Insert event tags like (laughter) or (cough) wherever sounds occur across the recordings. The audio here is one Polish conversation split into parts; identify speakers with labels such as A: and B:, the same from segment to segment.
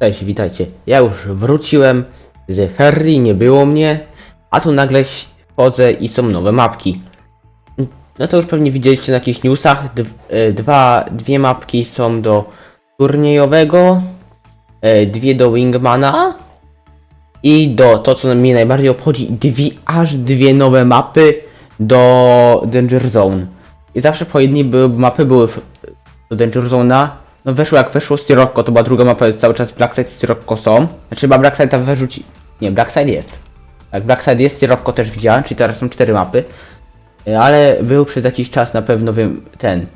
A: Cześć, witajcie. Ja już wróciłem z ferii, nie było mnie, a tu nagle wchodzę i są nowe mapki. No to już pewnie widzieliście na jakichś newsach. E, dwa, dwie mapki są do turniejowego, e, dwie do Wingmana i do to, co mnie najbardziej obchodzi, dwie, aż dwie nowe mapy do Danger Zone. I zawsze po jednej były, mapy były do Danger Zone'a. No weszło jak weszło Sirocco, to była druga mapa, cały czas Blackside i Sirocco są. Znaczy chyba Blackside wyrzuci... Nie, Blackside jest. Jak Blackside jest, Sirocco też widziałem, czyli teraz są cztery mapy. E, Ale był przez jakiś czas na pewno wiem, ten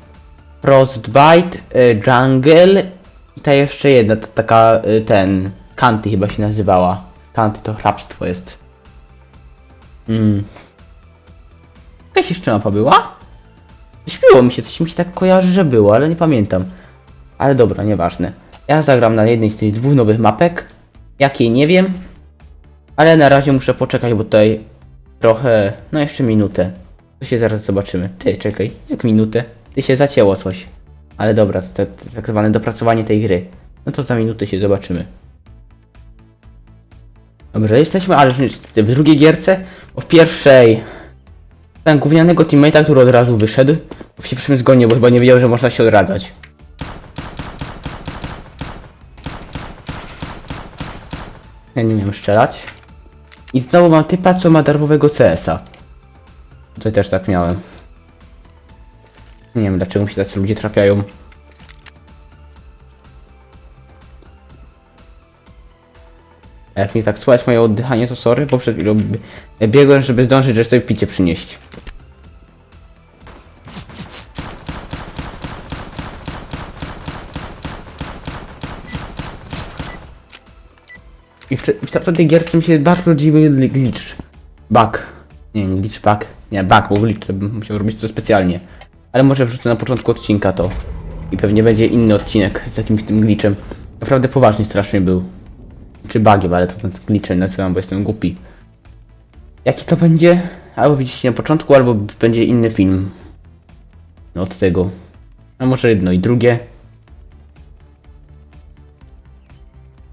A: Frostbite, e, Jungle i ta jeszcze jedna, ta, taka e, ten Kanty chyba się nazywała. Kanty to hrabstwo jest. Mm. Jakaś jeszcze mapa była? Śpiło mi się, coś mi się tak kojarzy, że było, ale nie pamiętam. Ale dobra, nieważne. Ja zagram na jednej z tych dwóch nowych mapek. Jakiej nie wiem. Ale na razie muszę poczekać, bo tutaj trochę. No jeszcze minutę. To się zaraz zobaczymy. Ty, czekaj, jak minutę? Ty się zacięło coś. Ale dobra, to, to, to tak zwane dopracowanie tej gry. No to za minutę się zobaczymy. Dobrze, jesteśmy, ale już w drugiej gierce. Bo w pierwszej. Ten gównianego teammate'a, który od razu wyszedł. W pierwszym zgonie, bo chyba nie wiedział, że można się odradzać. Ja nie wiem strzelać. I znowu mam typa, co ma darmowego CS-a. Tutaj też tak miałem. Nie wiem dlaczego mi się tacy ludzie trafiają. Jak mi tak słuchać moje oddychanie, to sorry, bo przed chwilą bie- biegłem, żeby zdążyć, że sobie picie przynieść. W, te- w tamtej gierce mi się bardzo dziwny gl- glitch. Bug. Nie, nie glitch, bug. Nie, bug, bo glitch to bym musiał robić to specjalnie. Ale może wrzucę na początku odcinka to. I pewnie będzie inny odcinek z jakimś tym glitchem. Naprawdę poważnie strasznie był. Czy bugiem, ale to ten glitchem nazywam, bo jestem głupi. Jaki to będzie? Albo widzicie na początku, albo będzie inny film. No od tego. A może jedno i drugie.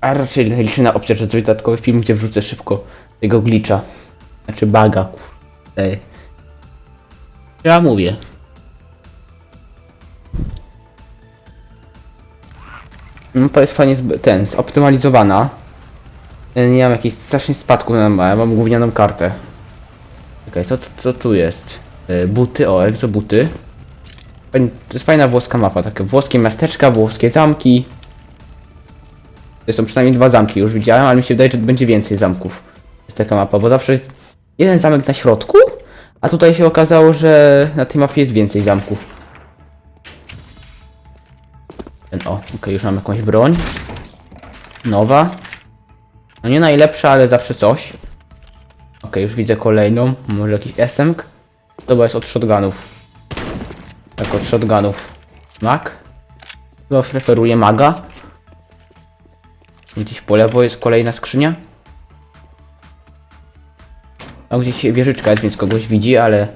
A: A raczej liczę na opcję, że zrobię dodatkowy film, gdzie wrzucę szybko tego glitcha. Znaczy baga, kurde. Ja mówię. Mapa jest fajnie ten, zoptymalizowana. E, Nie mam jakichś strasznych spadków na mapę, mam gównianą kartę. Czekaj, co, co tu jest? E, Buty, o, egzobuty. To jest fajna włoska mapa, takie włoskie miasteczka, włoskie zamki. To są przynajmniej dwa zamki, już widziałem, ale mi się wydaje, że będzie więcej zamków. Jest taka mapa, bo zawsze jest jeden zamek na środku, a tutaj się okazało, że na tej mapie jest więcej zamków. Ten, o, okej, już mam jakąś broń. Nowa. No nie najlepsza, ale zawsze coś. Okej, już widzę kolejną. Może jakiś SMG? To jest od shotgunów. Tak, od shotgunów. Mag? Chyba preferuję maga. Gdzieś po lewo jest kolejna skrzynia. A gdzieś wieżyczka jest, więc kogoś widzi, ale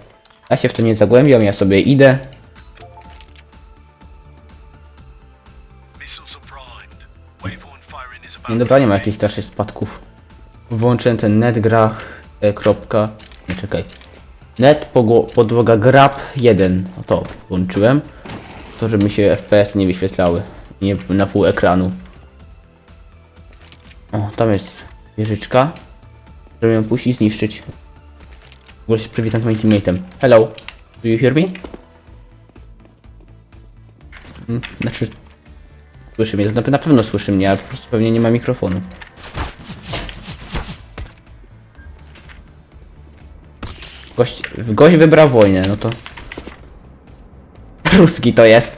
A: ja się w to nie zagłębiam, ja sobie idę. Nie dobra, nie ma jakichś strasznych spadków. Włączę ten net gra e, kropka. Nie czekaj. Net podłoga grab 1. O to włączyłem. To żeby mi się FPS nie wyświetlały. Nie na pół ekranu. O, tam jest wieżyczka. Żeby ją pójść i zniszczyć. W ogóle się przywitam z moim teammate'em. Hello. Do you hear me? Hmm, znaczy... Słyszy mnie, na- na pewno słyszy mnie, ale po prostu pewnie nie ma mikrofonu. Gość, gość wybrał wojnę, no to... (laughs) Ruski to jest.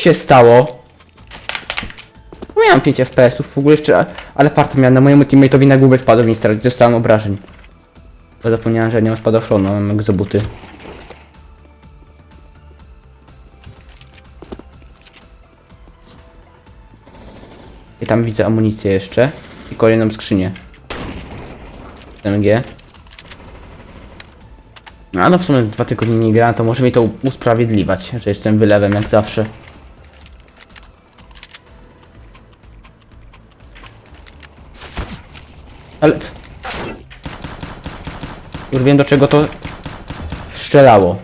A: Się stało? No miałem 5 FPS-ów w ogóle jeszcze, ale parta miałem na mojemu teammate'owi na głowę spadł więc teraz dostałem obrażeń. Bo zapomniałem, że nie mam spadochronu, mam egzobuty. I tam widzę amunicję jeszcze i kolejną skrzynię. MG. A no w sumie dwa tygodnie nie grałem, to może mi to usprawiedliwiać, że jestem wylewem jak zawsze. Ale... Już wiem do czego to strzelało.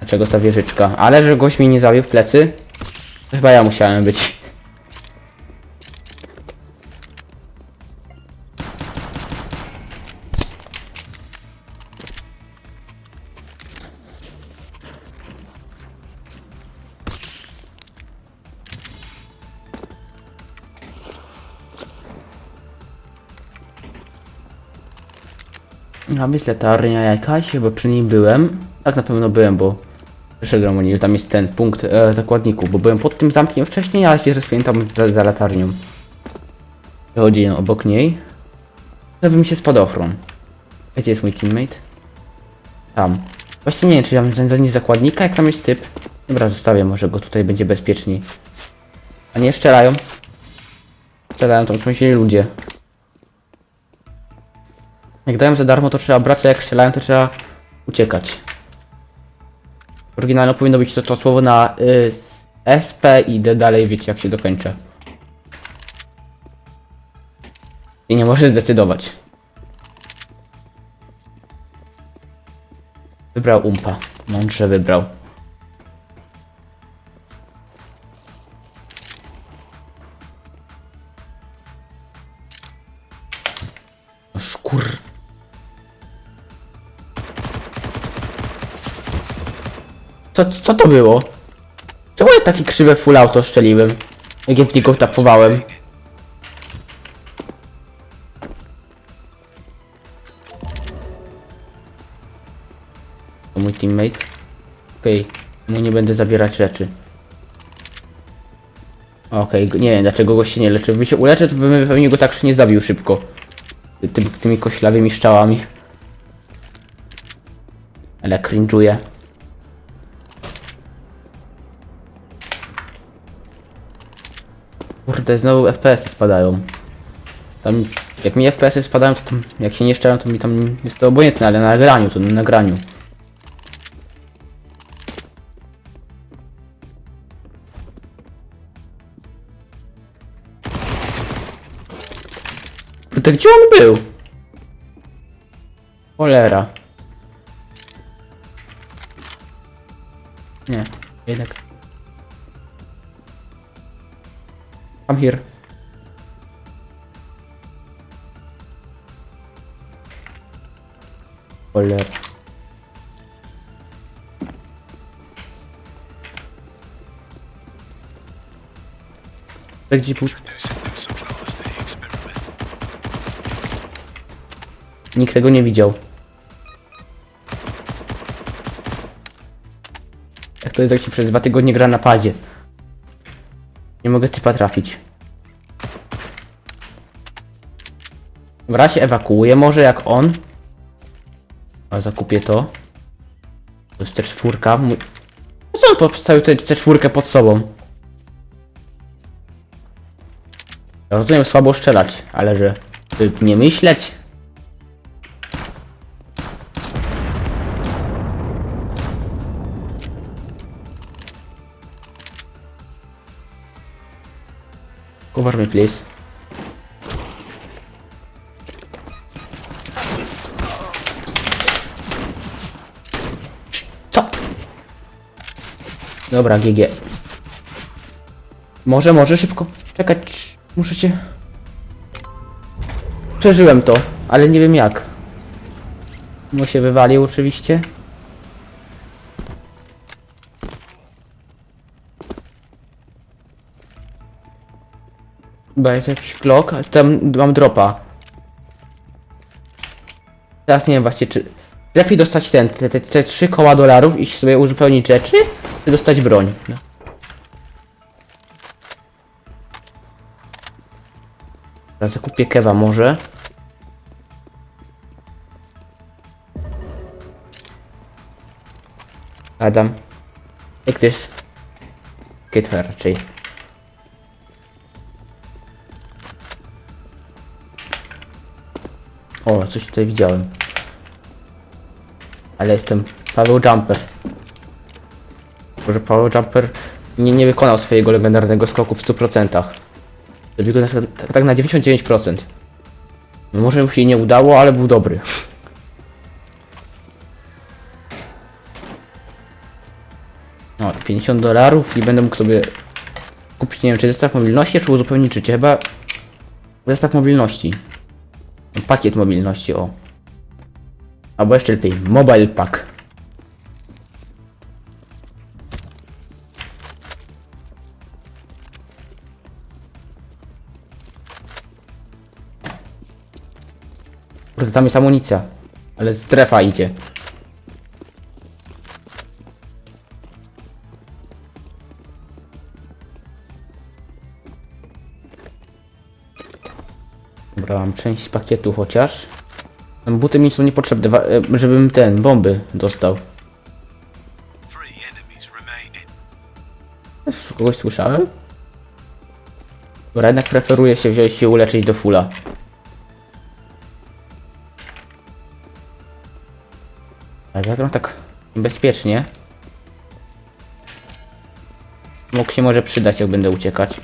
A: Dlaczego ta wieżyczka? Ale że gość mi nie zabił w plecy, chyba ja musiałem być. A jest latarnia jakaś, bo przy niej byłem. Tak na pewno byłem, bo przeszedłem o niej, tam jest ten punkt e, zakładników, bo byłem pod tym zamkiem wcześniej, ale się rozpięłem tam za, za latarnią. Przechodziłem obok niej. Zrobił mi się spadochron. Gdzie jest mój teammate? Tam. Właśnie nie wiem, czy ja mam za nie zakładnika, jak tam jest typ. Dobra, zostawię, może go tutaj będzie bezpieczniej. A nie, strzelają. Strzelają, to muszą się ludzie. Jak dają za darmo, to trzeba brać, a jak strzelają, to trzeba uciekać. Oryginalnie powinno być to, to słowo na y, SP i idę dalej, wiecie jak się dokończę. I nie może zdecydować. Wybrał umpa. Mądrze wybrał. Co, co to było? Czemu ja taki krzywe full auto strzeliłem? Jak ja w niego tapowałem? Mój teammate. Okej, mu nie będę zabierać rzeczy. Okej, go- nie wiem dlaczego go się nie leczy. Gdyby się uleczy, to bym pewnie go tak nie zabił szybko. Tym, tymi koślawymi strzałami. Ale cringe'uje. Kurde, znowu FPS-y spadają. Tam, jak mi FPS-y spadają, to tam, jak się nie szczeram, to mi tam jest to obojętne, ale na nagraniu, to na nagraniu. Kurde, gdzie on był? Cholera. Nie, jednak. I'm here. Cholera. Tak gdzie pójść? Nikt tego nie widział. Jak to jest, jak się przez dwa tygodnie gra na padzie? Mogę typa trafić. Dobra, się ewakuuje może jak on. A zakupię to. To jest C4. Mój... Po co on postawił tę C4 pod sobą? Rozumiem słabo strzelać, ale że... nie myśleć. Cover me, please. Co? Dobra, GG. Może, może szybko czekać. Muszę się... Przeżyłem to, ale nie wiem jak. Mu się wywalił oczywiście. Chyba jest jakiś klok, a tam mam dropa. Teraz nie wiem właśnie czy... Lepiej dostać ten, te, te, te trzy koła dolarów i sobie uzupełnić rzeczy, czy dostać broń. No. Teraz zakupię kewa może. Adam. Take this. Get her raczej. O, coś tutaj widziałem. Ale jestem Paweł Jumper. Może Paweł Jumper nie, nie wykonał swojego legendarnego skoku w 100%. Zrobił go na, tak, tak na 99%. No może mu się nie udało, ale był dobry. No, 50 dolarów i będę mógł sobie kupić, nie wiem, czy zestaw mobilności, czy uzupełnić życie. Chyba zestaw mobilności. Pakiet mobilności, o. Albo jeszcze lepiej, mobile pack. Kurde, tam jest amunicja. Ale strefa idzie. Dobra, mam część pakietu chociaż. Buty mi są niepotrzebne, e, żebym ten, bomby dostał. Kogoś słyszałem? Dobra, jednak preferuję się wziąć się uleczyć do fula. Ale zagram tak bezpiecznie. Mógł się może przydać, jak będę uciekać.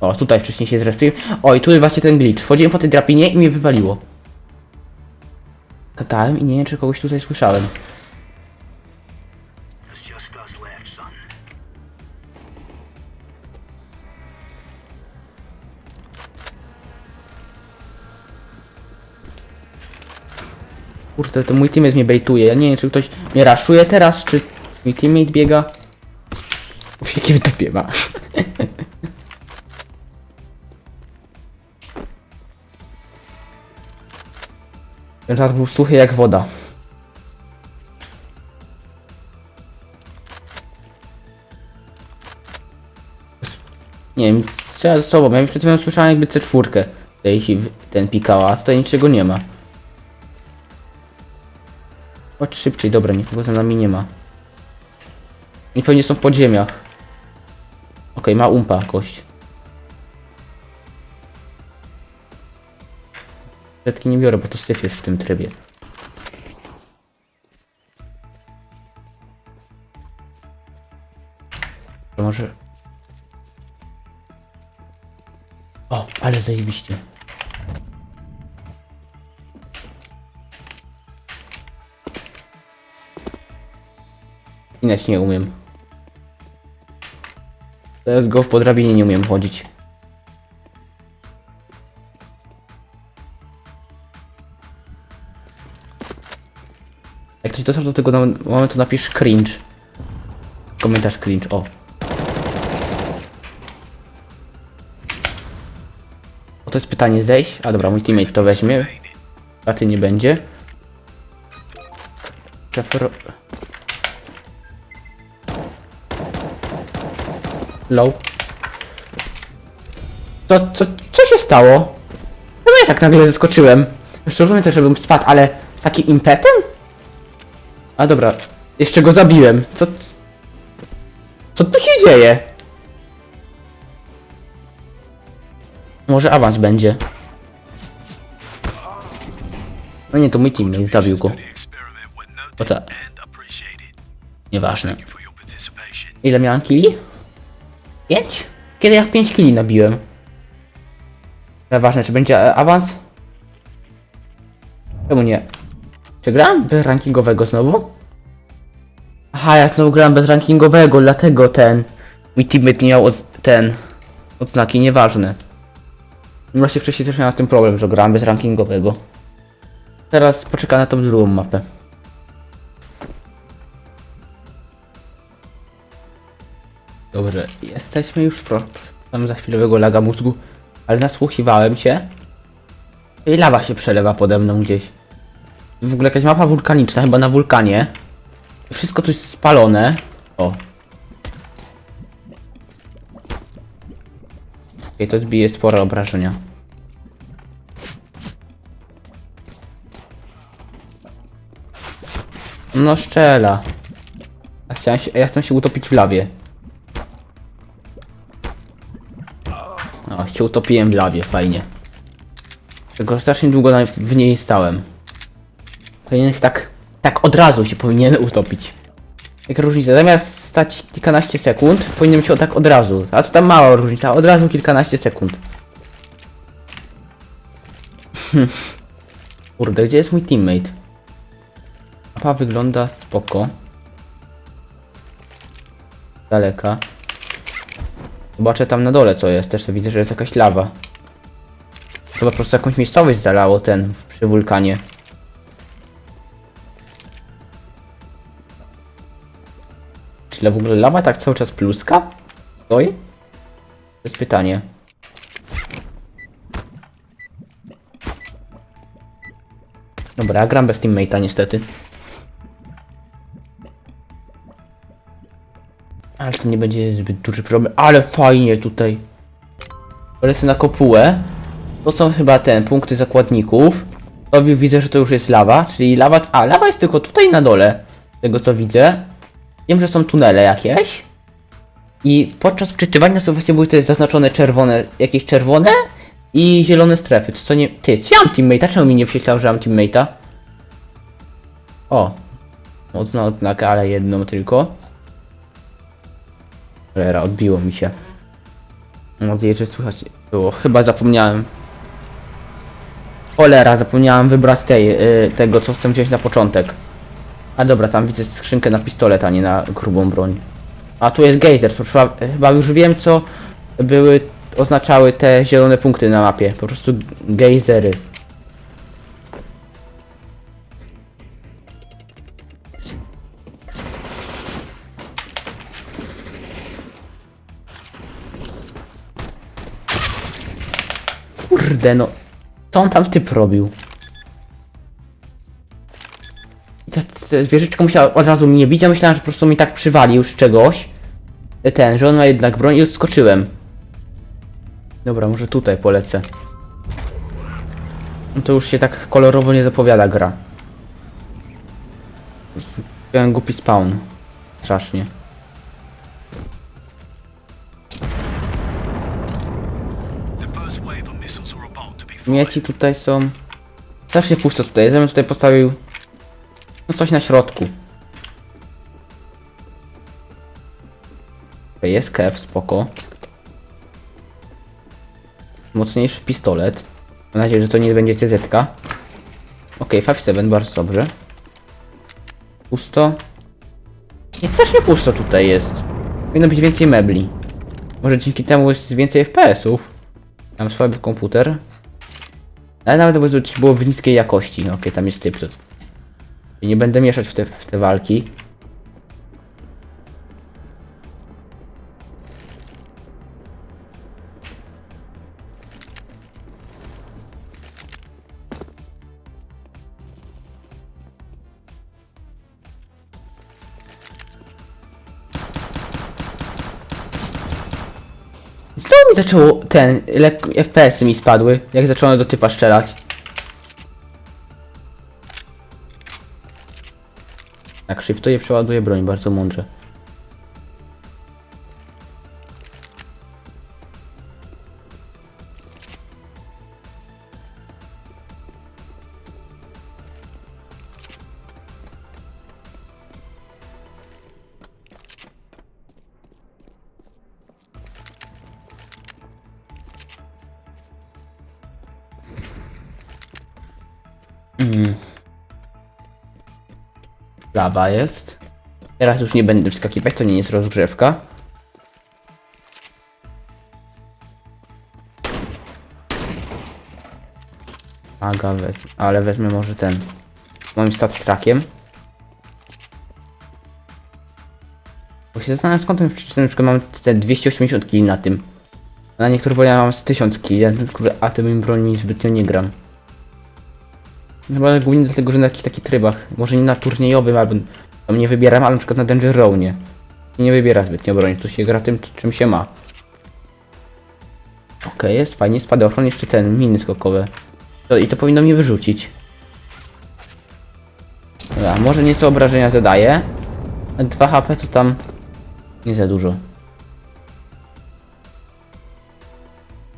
A: O, tutaj wcześniej się zrespił. O, i tu jest właśnie ten glitch. Wchodziłem po tej drapinie i mnie wywaliło. Gadałem i nie wiem, czy kogoś tutaj słyszałem. Kurde, to mój teammate mnie bejtuje. Ja nie wiem, czy ktoś mnie raszuje teraz, czy mój teammate biega. Uff, jakie w dupie. (laughs) Ten czas był suchy jak woda. Nie wiem, co ja ze sobą, ja przed chwilą słyszałem jakby C4 jeśli w- ten pikała, a tutaj niczego nie ma. Chodź szybciej, dobra, nikogo za nami nie ma. Oni pewnie są w podziemiach. Okej, ma umpa kość. Setki nie biorę, bo to syf jest w tym trybie. To może... O, ale zajebiście. Inać nie umiem. Teraz go w podrabinie nie umiem chodzić. Dotarł do tego momentu, napisz cringe. Komentarz cringe, o. O, to jest pytanie zejść. A dobra, mój teammate to weźmie. A ty nie będzie. Low. To, co, co się stało? No ja tak nagle zaskoczyłem. Jeszcze rozumiem też, żebym spadł, ale z takim impetem? A dobra, jeszcze go zabiłem. Co... Co tu się dzieje? Może awans będzie. No nie, to mój teammate zabił go.
B: And appreciated.
A: Nieważne. Ile miałem kili? 5? Kiedy ja 5 kili nabiłem? Ale ważne, czy będzie awans? Czemu nie? Czy gram bez rankingowego znowu? Aha, ja znowu gram bez rankingowego, dlatego ten... Mój teammate nie miał od, ten... Odznaki, nieważne. Właśnie wcześniej też miałem z tym problem, że grałem bez rankingowego. Teraz poczekam na tą drugą mapę. Dobrze, jesteśmy już pro. Mam za chwilowego laga mózgu, ale nasłuchiwałem się. I lawa się przelewa pode mną gdzieś. W ogóle jakaś mapa wulkaniczna, chyba na wulkanie. Wszystko tu jest spalone. O. Okej, to zbije spore obrażenia. No szczela. Ja, chciałem się, ja chcę się utopić w lawie. O, się utopiłem w lawie, fajnie. Tylko strasznie długo w niej stałem. Powinien tak, tak od razu się powinien utopić. Jaka różnica? Zamiast stać kilkanaście sekund, powinien się tak od razu. A to tam mała różnica, od razu kilkanaście sekund. Hm. Kurde, gdzie jest mój teammate? Mapa wygląda spoko. Daleka. Zobaczę tam na dole co jest, też widzę, że jest jakaś lawa. To po prostu jakąś miejscowość zalało ten przy wulkanie. Czy w ogóle lawa tak cały czas pluska? Oj? To jest pytanie. Dobra, gram bez teammate'a niestety. Ale to nie będzie zbyt duży problem. Ale fajnie tutaj. Polecę na kopułę. To są chyba ten, punkty zakładników. To wi- widzę, że to już jest lawa, czyli lawa... A, lawa jest tylko tutaj na dole. Z tego co widzę. Wiem, że są tunele jakieś. I podczas wczytywania są właśnie były te zaznaczone czerwone, jakieś czerwone i zielone strefy. To co nie... Ty, co ja mam teammate'a? Czemu mi nie wświetlał, że mam teammate'a? O. Mocna odznaka, ale jedną tylko. Cholera, odbiło mi się. Mam nadzieję, że słychać było. Chyba zapomniałem. Cholera, zapomniałem wybrać tej, y, tego, co chcę wziąć na początek. A dobra, tam widzę skrzynkę na pistolet, a nie na grubą broń. A tu jest gejzer, to trzeba, chyba już wiem, co były, oznaczały te zielone punkty na mapie. Po prostu gejzery. Kurde no. Co on tam typ robił? Zwierzyczka musiała od razu mnie bić, ja myślałem, że po prostu mi tak przywalił z czegoś. Ten, że on ma jednak broń i odskoczyłem. Dobra, może tutaj polecę. No to już się tak kolorowo nie zapowiada gra. Miałem głupi spawn. Strasznie. Mieci tutaj są... Strasznie pusto tutaj. Ja bym tutaj postawił... No coś na środku. Jest kew, spoko. Mocniejszy pistolet. Mam nadzieję, że to nie będzie CZ. Okej, 5-7, bardzo dobrze. Pusto. Jest strasznie pusto tutaj jest. Powinno być więcej mebli. Może dzięki temu jest więcej FPS-ów. Mam słaby komputer. Ale nawet to było w niskiej jakości. Okej, tam jest typ. I nie będę mieszać w te, w te walki. Mi zaczęło ten, FPS-y mi spadły, jak zacząłem do typa strzelać. Shiftuję, przeładuję broń, bardzo mądrze. Lawa jest. Teraz już nie będę wskakiwać, to nie jest rozgrzewka. Aga wezmę, ale wezmę może ten. Moim stat trackiem. Bo się zastanawiam skąd ten przykład mam te 280 kg na tym. Na niektórych wojnach mam z 1000 kg, a tym broni zbytnio nie gram. Chyba głównie dlatego, że na jakichś takich trybach, może nie na turniejowym, albo tam nie wybieram, ale na przykład na Danger Row nie. Nie wybiera zbytnio broni, to się gra tym, czym się ma. Okej, jest fajnie, spadochron, jeszcze ten, miny skokowe. To, I to powinno mnie wyrzucić. Dobra, może nieco obrażenia zadaje. 2 HP to tam nie za dużo.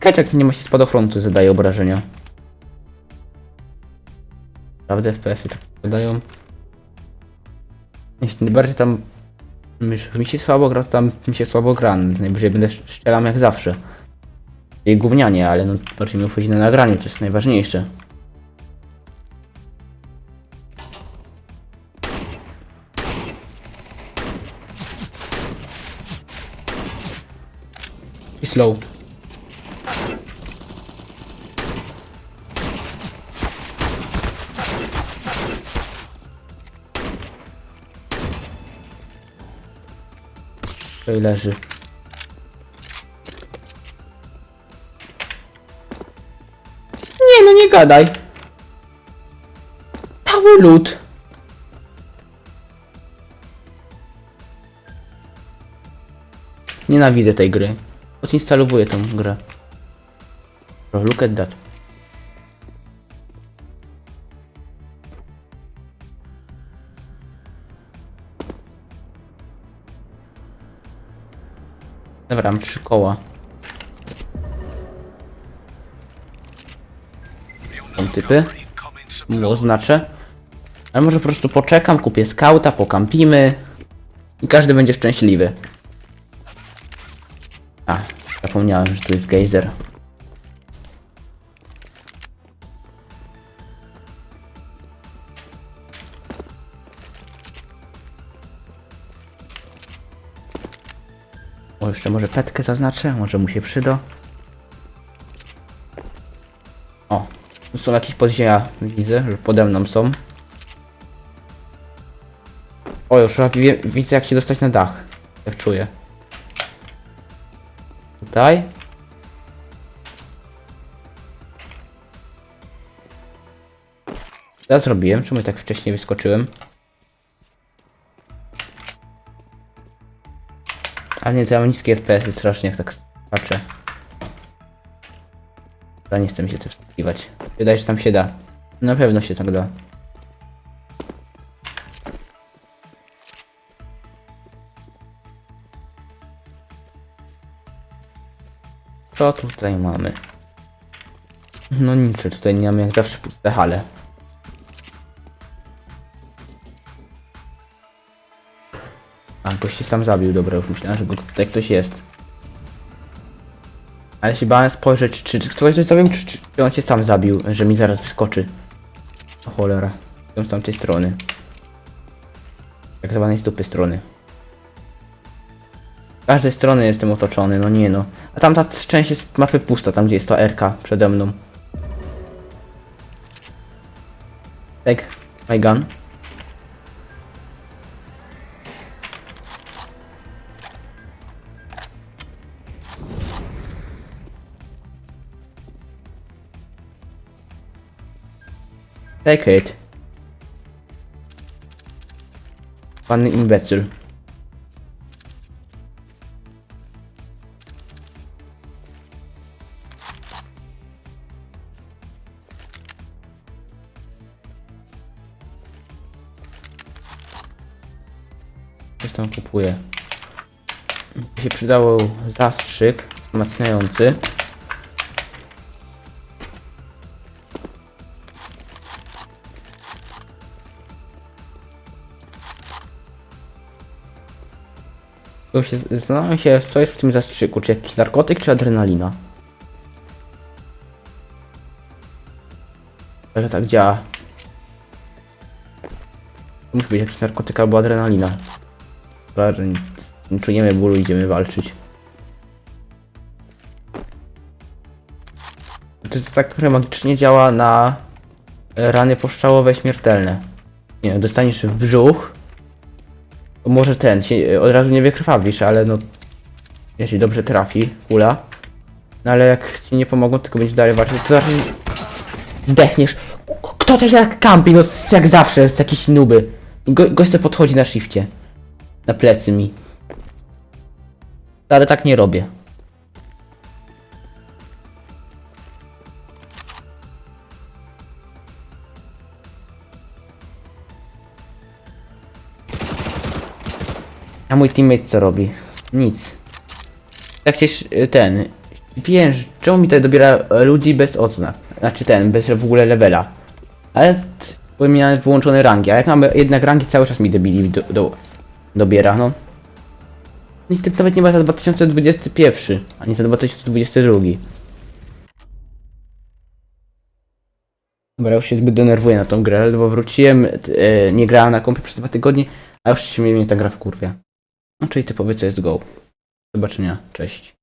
A: Keczek nie ma się spadochronu, co zadaje obrażenia. Naprawdę FPS-y tak spadają. Jeśli bardziej tam mi się- słabo gra, to tam mi się słabo gra. Najwyżej będę strzelam jak zawsze. I gównianie, ale no bardziej mi wchodzi na nagraniu, to jest najważniejsze. I slow. Tutaj leży. Nie no nie gadaj. Cały lód. Nienawidzę tej gry. Odinstalowuję tą grę. Look at that. Dobra, mam trzy koła. Są typy. Mu oznaczę. Ale może po prostu poczekam, kupię skauta, pokampimy. I każdy będzie szczęśliwy. A, zapomniałem, że tu jest gejzer. Jeszcze może petkę zaznaczę, może mu się przyda. O, tu są jakieś podziemia, widzę, że pode mną są. O, już wie, widzę jak się dostać na dach. Jak czuję. Tutaj. Ja zrobiłem? Czemu tak wcześniej wyskoczyłem? Ale nie, to ja mam niskie FPS strasznie, jak tak patrzę. Dobra, nie chce mi się tu wskakiwać. Wydaje się, że tam się da. Na pewno się tak da. Co tutaj mamy? No nic, tutaj nie mamy jak zawsze puste hale. Gość się sam zabił, dobra, już myślałem, że go tutaj ktoś jest. Ale się bałem spojrzeć, czy, czy ktoś coś zabił, czy, czy, on się sam zabił, że mi zaraz wyskoczy. O cholera. Z tamtej strony. Tak zwanej z dupy strony. Z każdej strony jestem otoczony, no nie no. A tamta część jest mapy pusta, tam gdzie jest to RK przede mną. Tak, my gun. Take it. Pan imbecyl. Coś tam kupuję. Mi się przydało zastrzyk wzmacniający. Się zastanawiam się, co jest w tym zastrzyku. Czy jakiś narkotyk, czy adrenalina? Ale tak działa. Musi być jakiś narkotyk albo adrenalina. Dobra, nie, nie czujemy bólu, idziemy walczyć. To, to tak trochę magicznie działa na rany poszczałowe śmiertelne. Nie, dostaniesz w brzuch, może ten, e, od razu nie wykrwawisz, ale no... Jeśli dobrze trafi kula. No ale jak ci nie pomogą, tylko będziesz dalej walczyć, to zaraz zdechniesz. Kto też jak kampi, no jak zawsze, z jakiś nuby. Go, gość podchodzi na shifcie. Na plecy mi. Ale tak nie robię. A mój teammate co robi? Nic. Tak sz- ten. Wiem, czemu mi tutaj dobiera e, ludzi bez odznak. Znaczy ten, bez w ogóle levela. Ale bo miałem wyłączone rangi, a jak mamy jednak rangi cały czas mi debili do, do, dobiera, no. I tym nawet nie ma za 2021, ani za 2022. Dobra, już się zbyt denerwuję na tą grę, bo wróciłem, e, nie grałem na kompie przez dwa tygodnie, a już się mnie ta gra w kurwie. No czyli typowy co jest go. Do zobaczenia, cześć.